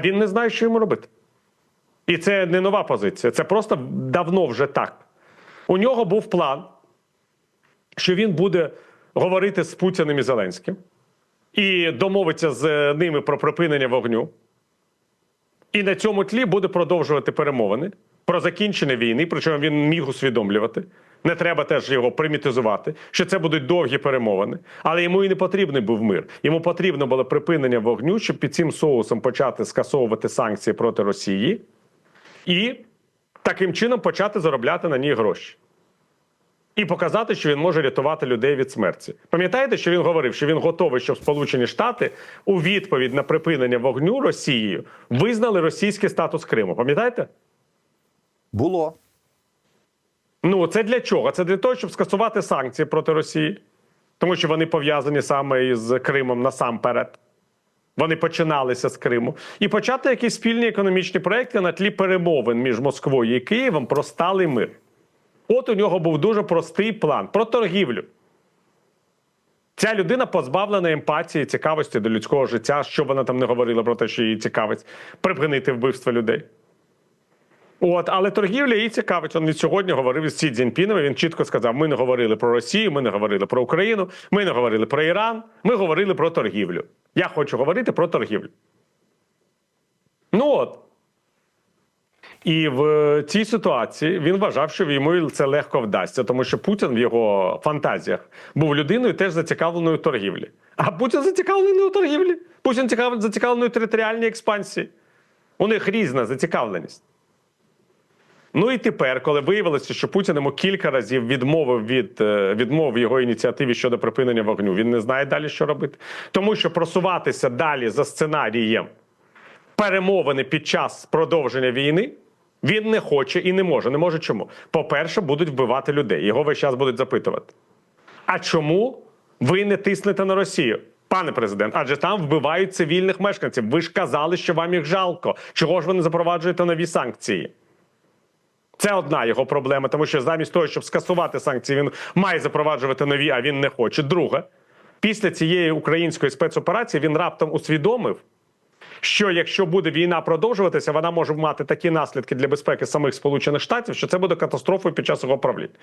Він не знає, що йому робити. І це не нова позиція. Це просто давно вже так. У нього був план, що він буде говорити з Путіним і Зеленським і домовиться з ними про припинення вогню. І на цьому тлі буде продовжувати перемовини про закінчення війни, причому він міг усвідомлювати. Не треба теж його примітизувати, що це будуть довгі перемовини. Але йому і не потрібний був мир. Йому потрібно було припинення вогню, щоб під цим соусом почати скасовувати санкції проти Росії і таким чином почати заробляти на ній гроші. І показати, що він може рятувати людей від смерті. Пам'ятаєте, що він говорив, що він готовий, щоб Сполучені Штати у відповідь на припинення вогню Росією визнали російський статус Криму. Пам'ятаєте? Було. Ну це для чого? Це для того, щоб скасувати санкції проти Росії, тому що вони пов'язані саме із Кримом насамперед. Вони починалися з Криму і почати якісь спільні економічні проекти на тлі перемовин між Москвою і Києвом про сталий мир. От у нього був дуже простий план про торгівлю. Ця людина позбавлена емпатії, цікавості до людського життя, що вона там не говорила про те, що її цікавить, припинити вбивство людей. От, але торгівля її цікавить. Він сьогодні говорив із Сі Цзіньпіном. Він чітко сказав: ми не говорили про Росію, ми не говорили про Україну, ми не говорили про Іран, ми говорили про торгівлю. Я хочу говорити про торгівлю. Ну от. І в цій ситуації він вважав, що йому це легко вдасться, тому що Путін в його фантазіях був людиною теж зацікавленою у торгівлі. А Путін зацікавлений у торгівлі. Путін цікав- зацікавлений у територіальній експансії. У них різна зацікавленість. Ну і тепер, коли виявилося, що Путін йому кілька разів відмовив від е, відмов його ініціативі щодо припинення вогню, він не знає далі, що робити. Тому що просуватися далі за сценарієм перемовини під час продовження війни він не хоче і не може. Не може чому? По-перше, будуть вбивати людей. Його весь час будуть запитувати. А чому ви не тиснете на Росію? Пане президент, адже там вбивають цивільних мешканців. Ви ж казали, що вам їх жалко. Чого ж ви не запроваджуєте нові санкції? Це одна його проблема, тому що замість того, щоб скасувати санкції, він має запроваджувати нові, а він не хоче. Друге, після цієї української спецоперації він раптом усвідомив, що якщо буде війна продовжуватися, вона може мати такі наслідки для безпеки самих Сполучених Штатів, що це буде катастрофою під час його правління.